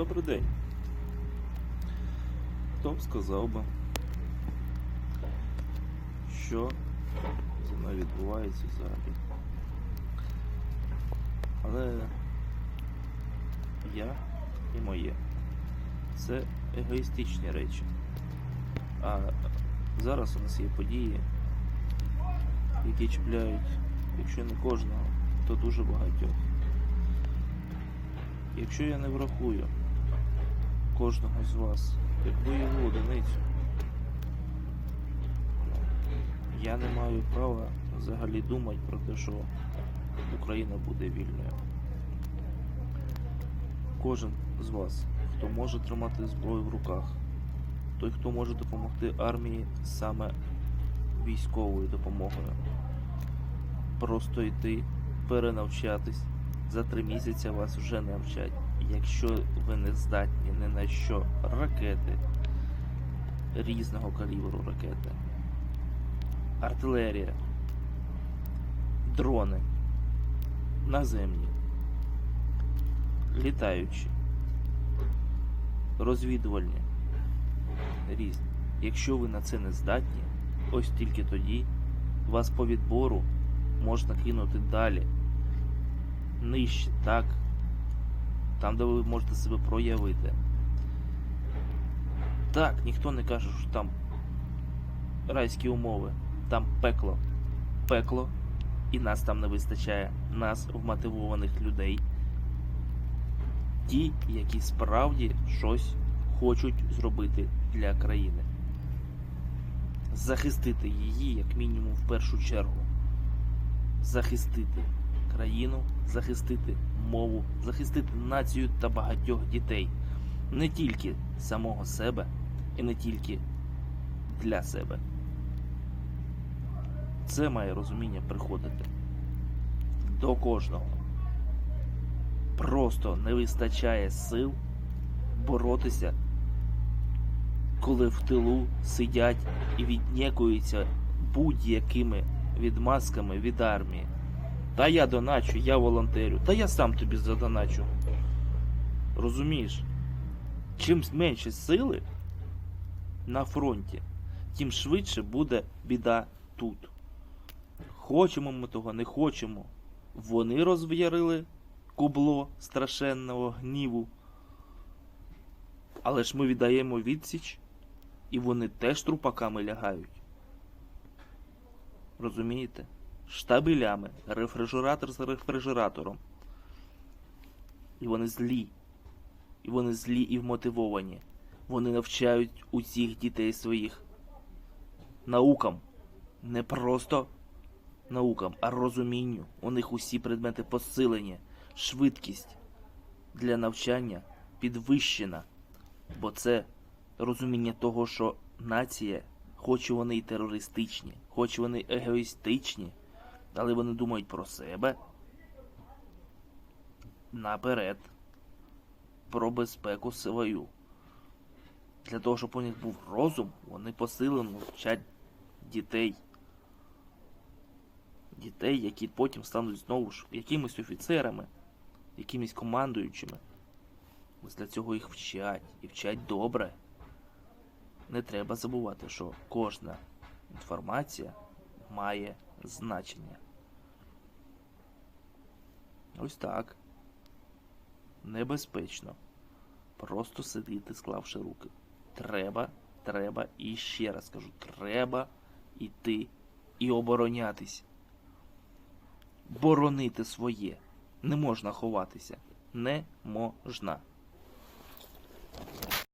Добрий день. Хто б сказав би, що зі мною відбувається взагалі. Але я і моє це егоїстичні речі. А зараз у нас є події, які чіпляють, якщо не кожного, то дуже багатьох. Якщо я не врахую кожного з вас як бойову одиницю, я не маю права взагалі думати про те, що Україна буде вільною. Кожен з вас, хто може тримати зброю в руках, той, хто може допомогти армії саме військовою допомогою, просто йти, перенавчатись. За три місяці вас вже не навчать. Якщо ви не здатні ні на що ракети різного калібру ракети, артилерія, дрони, наземні, літаючі, розвідувальні, різні. Якщо ви на це не здатні, ось тільки тоді вас по відбору можна кинути далі нижче, так? Там, де ви можете себе проявити. Так, ніхто не каже, що там райські умови, там пекло. Пекло, і нас там не вистачає, нас вмотивованих людей. Ті, які справді щось хочуть зробити для країни. Захистити її, як мінімум, в першу чергу. Захистити країну, захистити мову, захистити націю та багатьох дітей. Не тільки самого себе і не тільки для себе. Це має розуміння приходити до кожного. Просто не вистачає сил боротися, коли в тилу сидять і віднікуються будь-якими відмазками від армії. Та я доначу, я волонтерю, та я сам тобі задоначу. Розумієш? Чим менше сили на фронті, тим швидше буде біда тут. Хочемо ми того, не хочемо. Вони розв'ярили кубло страшенного гніву. Але ж ми віддаємо відсіч, і вони теж трупаками лягають. Розумієте? Штабелями, рефрижератор з рефрижератором. І вони злі. І вони злі і вмотивовані. Вони навчають усіх дітей своїх наукам. Не просто наукам, а розумінню. У них усі предмети посилення, швидкість для навчання підвищена. Бо це розуміння того, що нація, хоч вони і терористичні, хоч вони егоїстичні, але вони думають про себе наперед, про безпеку свою. Для того, щоб у них був розум, вони посилено вчать дітей. Дітей, які потім стануть знову ж якимись офіцерами, якимись командуючими. Ось для цього їх вчать і вчать добре. Не треба забувати, що кожна інформація має значення. Ось так. Небезпечно. Просто сидіти, склавши руки. Треба, треба і ще раз кажу, треба йти і оборонятись. Боронити своє. Не можна ховатися. Не можна.